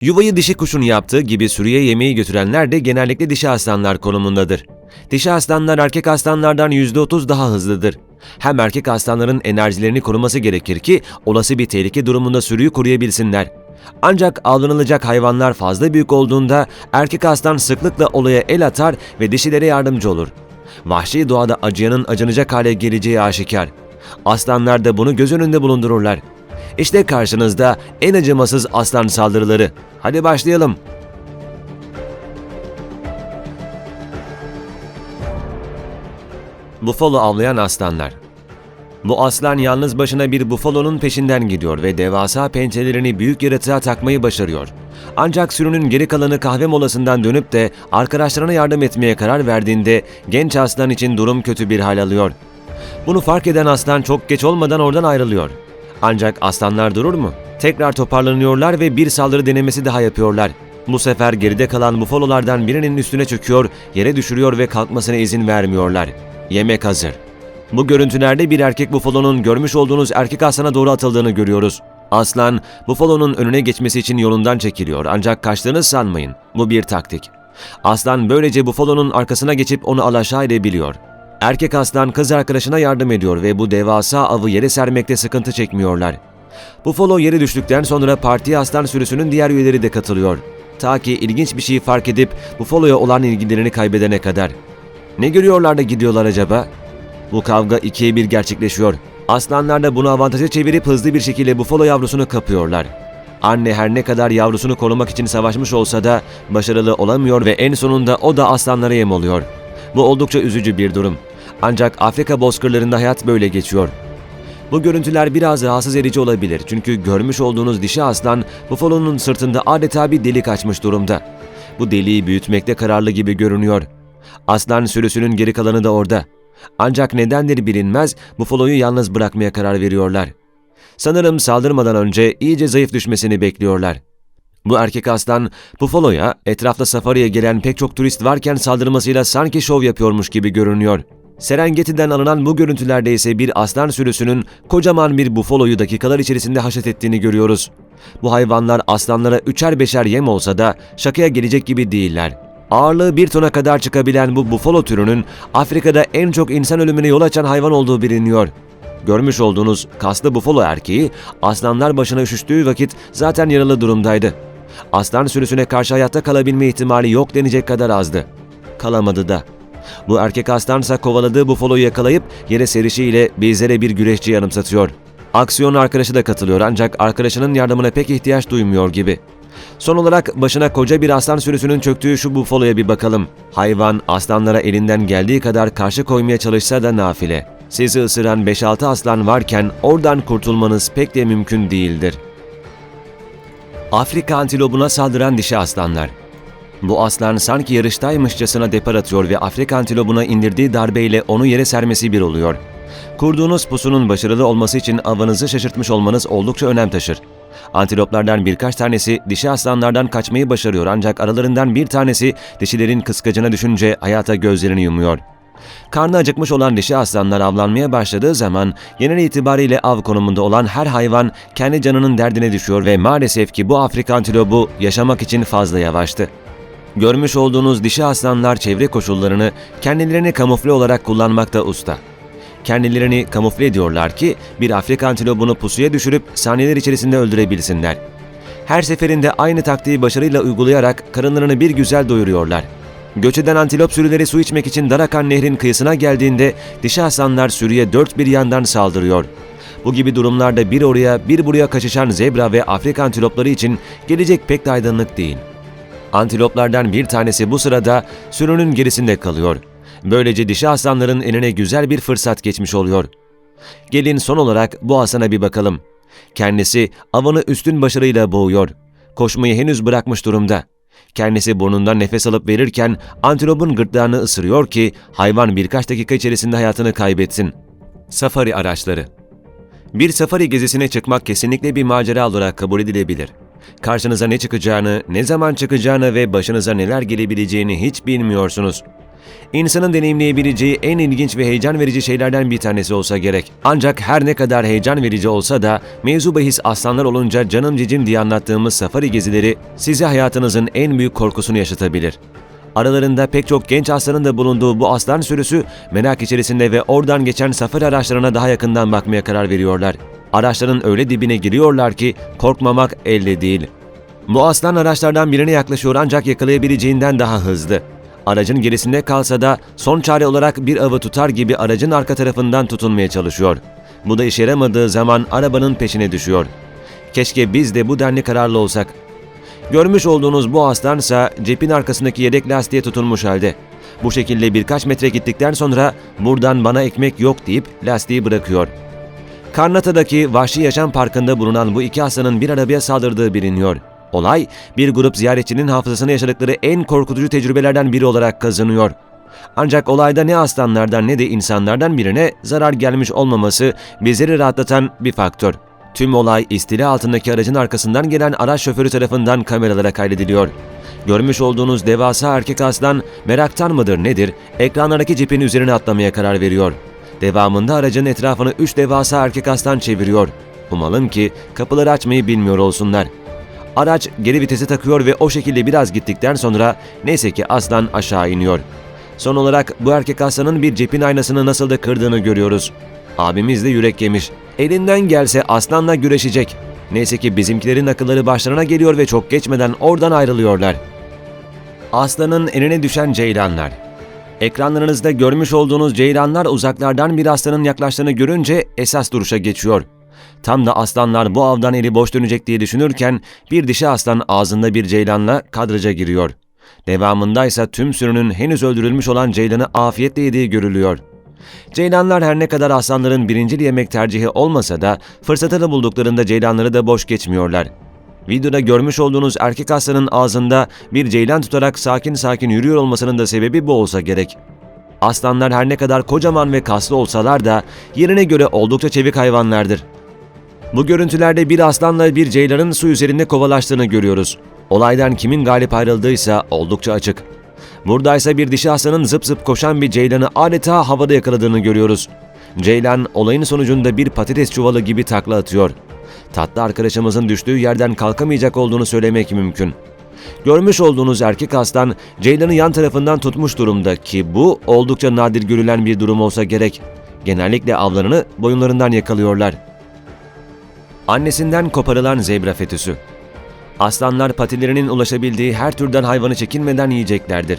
Yuvayı dişi kuşun yaptığı gibi sürüye yemeği götürenler de genellikle dişi aslanlar konumundadır. Dişi aslanlar erkek aslanlardan %30 daha hızlıdır. Hem erkek aslanların enerjilerini koruması gerekir ki olası bir tehlike durumunda sürüyü koruyabilsinler. Ancak avlanılacak hayvanlar fazla büyük olduğunda erkek aslan sıklıkla olaya el atar ve dişilere yardımcı olur. Vahşi doğada acıyanın acınacak hale geleceği aşikar. Aslanlar da bunu göz önünde bulundururlar. İşte karşınızda en acımasız aslan saldırıları. Hadi başlayalım. Bufalo avlayan aslanlar. Bu aslan yalnız başına bir bufalonun peşinden gidiyor ve devasa pençelerini büyük yaratığa takmayı başarıyor. Ancak sürünün geri kalanı kahve molasından dönüp de arkadaşlarına yardım etmeye karar verdiğinde genç aslan için durum kötü bir hal alıyor. Bunu fark eden aslan çok geç olmadan oradan ayrılıyor. Ancak aslanlar durur mu? Tekrar toparlanıyorlar ve bir saldırı denemesi daha yapıyorlar. Bu sefer geride kalan bufalolardan birinin üstüne çöküyor, yere düşürüyor ve kalkmasına izin vermiyorlar. Yemek hazır. Bu görüntülerde bir erkek bufalonun görmüş olduğunuz erkek aslana doğru atıldığını görüyoruz. Aslan, bufalonun önüne geçmesi için yolundan çekiliyor ancak kaçtığını sanmayın. Bu bir taktik. Aslan böylece bufalonun arkasına geçip onu alaşağı edebiliyor. Erkek aslan kız arkadaşına yardım ediyor ve bu devasa avı yere sermekte sıkıntı çekmiyorlar. Buffalo yere düştükten sonra partiye aslan sürüsünün diğer üyeleri de katılıyor. Ta ki ilginç bir şeyi fark edip Buffalo'ya olan ilgilerini kaybedene kadar. Ne görüyorlar da gidiyorlar acaba? Bu kavga ikiye bir gerçekleşiyor. Aslanlar da bunu avantaja çevirip hızlı bir şekilde Buffalo yavrusunu kapıyorlar. Anne her ne kadar yavrusunu korumak için savaşmış olsa da başarılı olamıyor ve en sonunda o da aslanlara yem oluyor. Bu oldukça üzücü bir durum. Ancak Afrika bozkırlarında hayat böyle geçiyor. Bu görüntüler biraz rahatsız edici olabilir çünkü görmüş olduğunuz dişi aslan Buffalo'nun sırtında adeta bir delik açmış durumda. Bu deliği büyütmekte kararlı gibi görünüyor. Aslan sürüsünün geri kalanı da orada. Ancak nedenleri bilinmez Buffalo'yu yalnız bırakmaya karar veriyorlar. Sanırım saldırmadan önce iyice zayıf düşmesini bekliyorlar. Bu erkek aslan Buffalo'ya etrafta safariye gelen pek çok turist varken saldırmasıyla sanki şov yapıyormuş gibi görünüyor. Serengeti'den alınan bu görüntülerde ise bir aslan sürüsünün kocaman bir bufaloyu dakikalar içerisinde haşet ettiğini görüyoruz. Bu hayvanlar aslanlara üçer beşer yem olsa da şakaya gelecek gibi değiller. Ağırlığı bir tona kadar çıkabilen bu bufalo türünün Afrika'da en çok insan ölümüne yol açan hayvan olduğu biliniyor. Görmüş olduğunuz kaslı bufalo erkeği aslanlar başına üşüştüğü vakit zaten yaralı durumdaydı. Aslan sürüsüne karşı hayatta kalabilme ihtimali yok denecek kadar azdı. Kalamadı da. Bu erkek aslansa kovaladığı bufaloyu yakalayıp yere serişiyle bizlere bir güreşçi yanımsatıyor. Aksiyon arkadaşı da katılıyor ancak arkadaşının yardımına pek ihtiyaç duymuyor gibi. Son olarak başına koca bir aslan sürüsünün çöktüğü şu bufaloya bir bakalım. Hayvan aslanlara elinden geldiği kadar karşı koymaya çalışsa da nafile. Sizi ısıran 5-6 aslan varken oradan kurtulmanız pek de mümkün değildir. Afrika antilopuna saldıran dişi aslanlar. Bu aslan sanki yarıştaymışçasına depar atıyor ve Afrika antilopuna indirdiği darbeyle onu yere sermesi bir oluyor. Kurduğunuz pusunun başarılı olması için avınızı şaşırtmış olmanız oldukça önem taşır. Antiloplardan birkaç tanesi dişi aslanlardan kaçmayı başarıyor ancak aralarından bir tanesi dişilerin kıskacına düşünce hayata gözlerini yumuyor. Karnı acıkmış olan dişi aslanlar avlanmaya başladığı zaman genel itibariyle av konumunda olan her hayvan kendi canının derdine düşüyor ve maalesef ki bu Afrika antilopu yaşamak için fazla yavaştı. Görmüş olduğunuz dişi aslanlar çevre koşullarını kendilerini kamufle olarak kullanmakta usta. Kendilerini kamufle ediyorlar ki bir Afrika antilopunu pusuya düşürüp saniyeler içerisinde öldürebilsinler. Her seferinde aynı taktiği başarıyla uygulayarak karınlarını bir güzel doyuruyorlar. Göç eden antilop sürüleri su içmek için Darakan Nehri'nin kıyısına geldiğinde dişi aslanlar sürüye dört bir yandan saldırıyor. Bu gibi durumlarda bir oraya bir buraya kaçışan zebra ve Afrika antilopları için gelecek pek de aydınlık değil. Antiloplardan bir tanesi bu sırada sürünün gerisinde kalıyor. Böylece dişi aslanların eline güzel bir fırsat geçmiş oluyor. Gelin son olarak bu aslana bir bakalım. Kendisi avını üstün başarıyla boğuyor. Koşmayı henüz bırakmış durumda. Kendisi burnundan nefes alıp verirken antilopun gırtlağını ısırıyor ki hayvan birkaç dakika içerisinde hayatını kaybetsin. Safari araçları Bir safari gezisine çıkmak kesinlikle bir macera olarak kabul edilebilir. Karşınıza ne çıkacağını, ne zaman çıkacağını ve başınıza neler gelebileceğini hiç bilmiyorsunuz. İnsanın deneyimleyebileceği en ilginç ve heyecan verici şeylerden bir tanesi olsa gerek. Ancak her ne kadar heyecan verici olsa da mevzu bahis aslanlar olunca canım cicim diye anlattığımız safari gezileri size hayatınızın en büyük korkusunu yaşatabilir. Aralarında pek çok genç aslanın da bulunduğu bu aslan sürüsü merak içerisinde ve oradan geçen safari araçlarına daha yakından bakmaya karar veriyorlar. Araçların öyle dibine giriyorlar ki korkmamak elde değil. Bu aslan araçlardan birine yaklaşıyor ancak yakalayabileceğinden daha hızlı. Aracın gerisinde kalsa da son çare olarak bir avı tutar gibi aracın arka tarafından tutunmaya çalışıyor. Bu da işe yaramadığı zaman arabanın peşine düşüyor. Keşke biz de bu denli kararlı olsak. Görmüş olduğunuz bu aslansa cepin arkasındaki yedek lastiğe tutunmuş halde. Bu şekilde birkaç metre gittikten sonra buradan bana ekmek yok deyip lastiği bırakıyor. Karnata'daki Vahşi Yaşam Parkı'nda bulunan bu iki aslanın bir arabaya saldırdığı biliniyor. Olay, bir grup ziyaretçinin hafızasını yaşadıkları en korkutucu tecrübelerden biri olarak kazanıyor. Ancak olayda ne aslanlardan ne de insanlardan birine zarar gelmiş olmaması bizleri rahatlatan bir faktör. Tüm olay istila altındaki aracın arkasından gelen araç şoförü tarafından kameralara kaydediliyor. Görmüş olduğunuz devasa erkek aslan meraktan mıdır nedir ekranlardaki cipin üzerine atlamaya karar veriyor. Devamında aracın etrafını üç devasa erkek aslan çeviriyor. Umalım ki kapıları açmayı bilmiyor olsunlar. Araç geri vitesi takıyor ve o şekilde biraz gittikten sonra neyse ki aslan aşağı iniyor. Son olarak bu erkek aslanın bir cepin aynasını nasıl da kırdığını görüyoruz. Abimiz de yürek yemiş. Elinden gelse aslanla güreşecek. Neyse ki bizimkilerin akılları başlarına geliyor ve çok geçmeden oradan ayrılıyorlar. Aslanın eline düşen ceylanlar. Ekranlarınızda görmüş olduğunuz ceylanlar uzaklardan bir aslanın yaklaştığını görünce esas duruşa geçiyor. Tam da aslanlar bu avdan eli boş dönecek diye düşünürken bir dişi aslan ağzında bir ceylanla kadraja giriyor. Devamında ise tüm sürünün henüz öldürülmüş olan ceylanı afiyetle yediği görülüyor. Ceylanlar her ne kadar aslanların birincil yemek tercihi olmasa da fırsatını bulduklarında ceylanları da boş geçmiyorlar. Videoda görmüş olduğunuz erkek aslanın ağzında bir ceylan tutarak sakin sakin yürüyor olmasının da sebebi bu olsa gerek. Aslanlar her ne kadar kocaman ve kaslı olsalar da yerine göre oldukça çevik hayvanlardır. Bu görüntülerde bir aslanla bir ceylanın su üzerinde kovalaştığını görüyoruz. Olaydan kimin galip ayrıldıysa oldukça açık. Buradaysa bir dişi aslanın zıp zıp koşan bir ceylanı adeta havada yakaladığını görüyoruz. Ceylan olayın sonucunda bir patates çuvalı gibi takla atıyor. Tatlı arkadaşımızın düştüğü yerden kalkamayacak olduğunu söylemek mümkün. Görmüş olduğunuz erkek aslan Ceylan'ı yan tarafından tutmuş durumda ki bu oldukça nadir görülen bir durum olsa gerek. Genellikle avlarını boyunlarından yakalıyorlar. Annesinden koparılan zebra fetüsü. Aslanlar patilerinin ulaşabildiği her türden hayvanı çekinmeden yiyeceklerdir.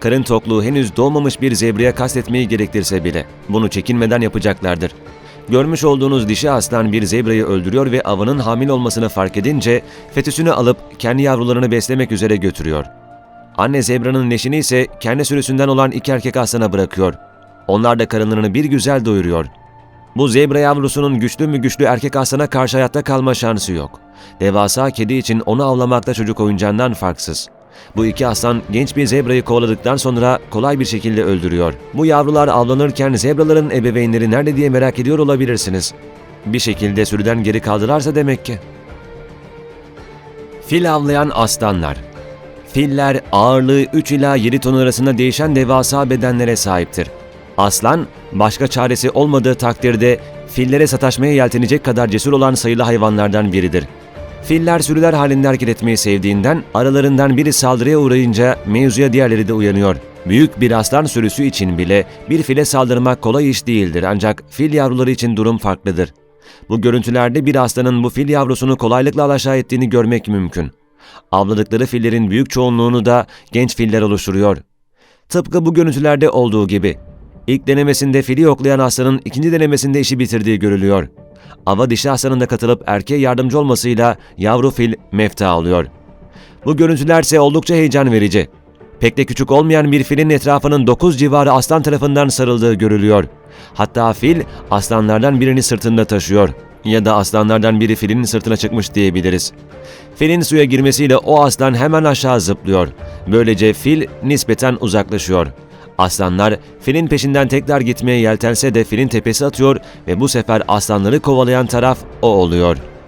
Karın tokluğu henüz doğmamış bir zebraya kastetmeyi gerektirse bile bunu çekinmeden yapacaklardır. Görmüş olduğunuz dişi aslan bir zebrayı öldürüyor ve avının hamil olmasını fark edince fetüsünü alıp kendi yavrularını beslemek üzere götürüyor. Anne zebranın leşini ise kendi sürüsünden olan iki erkek aslana bırakıyor. Onlar da karınlarını bir güzel doyuruyor. Bu zebra yavrusunun güçlü mü güçlü erkek aslana karşı hayatta kalma şansı yok. Devasa kedi için onu avlamakta çocuk oyuncağından farksız. Bu iki aslan genç bir zebrayı kovaladıktan sonra kolay bir şekilde öldürüyor. Bu yavrular avlanırken zebraların ebeveynleri nerede diye merak ediyor olabilirsiniz. Bir şekilde sürüden geri kaldılarsa demek ki. Fil avlayan aslanlar Filler ağırlığı 3 ila 7 ton arasında değişen devasa bedenlere sahiptir. Aslan, başka çaresi olmadığı takdirde fillere sataşmaya yeltenecek kadar cesur olan sayılı hayvanlardan biridir. Filler sürüler halinde hareket etmeyi sevdiğinden aralarından biri saldırıya uğrayınca mevzuya diğerleri de uyanıyor. Büyük bir aslan sürüsü için bile bir file saldırmak kolay iş değildir ancak fil yavruları için durum farklıdır. Bu görüntülerde bir aslanın bu fil yavrusunu kolaylıkla alaşağı ettiğini görmek mümkün. Avladıkları fillerin büyük çoğunluğunu da genç filler oluşturuyor. Tıpkı bu görüntülerde olduğu gibi. İlk denemesinde fili yoklayan aslanın ikinci denemesinde işi bitirdiği görülüyor. Ava dişi aslanın katılıp erkeğe yardımcı olmasıyla yavru fil mefta oluyor. Bu görüntüler ise oldukça heyecan verici. Pek de küçük olmayan bir filin etrafının 9 civarı aslan tarafından sarıldığı görülüyor. Hatta fil aslanlardan birini sırtında taşıyor. Ya da aslanlardan biri filin sırtına çıkmış diyebiliriz. Filin suya girmesiyle o aslan hemen aşağı zıplıyor. Böylece fil nispeten uzaklaşıyor. Aslanlar filin peşinden tekrar gitmeye yeltense de filin tepesi atıyor ve bu sefer aslanları kovalayan taraf o oluyor.''